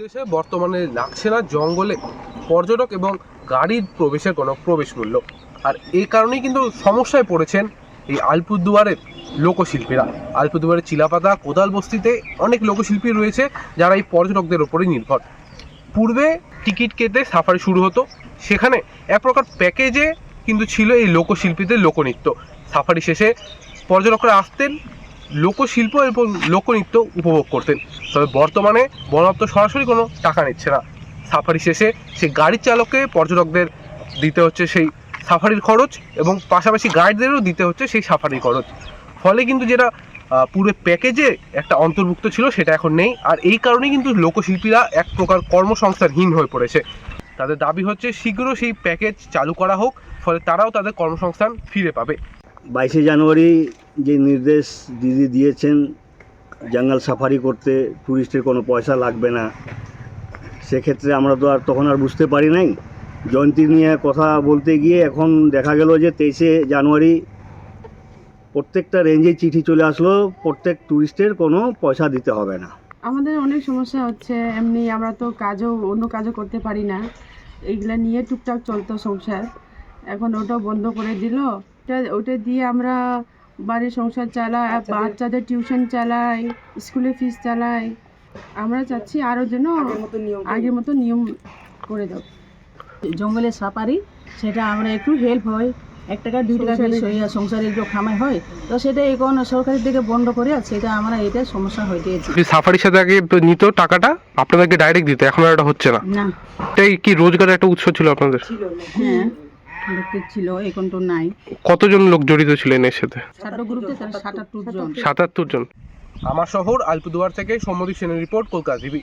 শেষে বর্তমানে লাগছে না জঙ্গলে পর্যটক এবং গাড়ির প্রবেশের কোনো প্রবেশ মূল্য। আর এই কারণেই কিন্তু সমস্যায় পড়েছেন এই আলিপুরদুয়ারের লোকশিল্পীরা। আলপুরদুয়ারের চিলাপাতা, কোদাল বস্তিতে অনেক লোকশিল্পী রয়েছে যারা এই পর্যটকদের ওপরে নির্ভর। পূর্বে টিকিট কেটে সাফারি শুরু হতো। সেখানে এক প্রকার প্যাকেজে কিন্তু ছিল এই লোকশিল্পীদের লোকনৃত্য। সাফারি শেষে পর্যটকরা আসতেন লোকশিল্প এবং লোকনৃত্য উপভোগ করতেন। তবে বর্তমানে বন দপ্তর সরাসরি কোনো টাকা নিচ্ছে না। সাফারি শেষে সেই গাড়ির চালককে পর্যটকদের দিতে হচ্ছে সেই সাফারির খরচ এবং পাশাপাশি গাইডদেরও দিতে হচ্ছে সেই সাফারির খরচ। ফলে কিন্তু যেটা পুরো প্যাকেজে একটা অন্তর্ভুক্ত ছিল সেটা এখন নেই। আর এই কারণেই কিন্তু লোকশিল্পীরা এক প্রকার কর্মসংস্থানহীন হয়ে পড়েছে। তাদের দাবি হচ্ছে শীঘ্র সেই প্যাকেজ চালু করা হোক, ফলে তারাও তাদের কর্মসংস্থান ফিরে পাবে। বাইশে জানুয়ারি যে নির্দেশ দিদি দিয়েছেন, জঙ্গল সাফারি করতে ট্যুরিস্টের কোনো পয়সা লাগবে না, সেক্ষেত্রে আমরা তো আর তখন আর বুঝতে পারি নাই। জয়ন্তী নিয়ে কথা বলতে গিয়ে এখন দেখা গেল যে তেইশে জানুয়ারি প্রত্যেকটা রেঞ্জে চিঠি চলে আসলো, প্রত্যেক ট্যুরিস্টের কোনো পয়সা দিতে হবে না। আমাদের অনেক সমস্যা হচ্ছে, এমনি আমরা তো কাজও, অন্য কাজও করতে পারি না। এইগুলা নিয়ে টুকটাক চলতো সংসার। এখন ওটাও বন্ধ করে দিল। ওটা ওটা দিয়ে আমরা বাড়ির সংসার চালাই আর বাচ্চাদের টিউশন চালাই স্কুলে ফিস চালাই। আমরা চাচ্ছি আরও যেন আগের মতো নিয়ম করে দাও। জঙ্গলে সাপারি সেটা আমরা একটু হেল্প হয়। এক টাকা দুই টাকা করে সই সংসারে একটু খামাই হয়। তো সেটা এখন সরকারের দিকে বন্ধ করে আর সেটা আমরা এটা সমস্যা হয়ে গিয়েছে। সাফারির সাথে আগে নিত টাকাটা আপনাদেরকে ডাইরেক্ট দিতে এখন আর এটা হচ্ছে না। না। এটাই কি রোজগারের একটা উৎস ছিল আপনাদের? হ্যাঁ। লোকের ছিল এখন তো নাই। কতজন লোক জড়িত ছিলেন এর সাথে? গ্রুপে জন। সাতাত্তর জন। আমার শহর আলপুদুয়ার থেকে সম্মতি সেনের রিপোর্ট কলকাতা টিভি।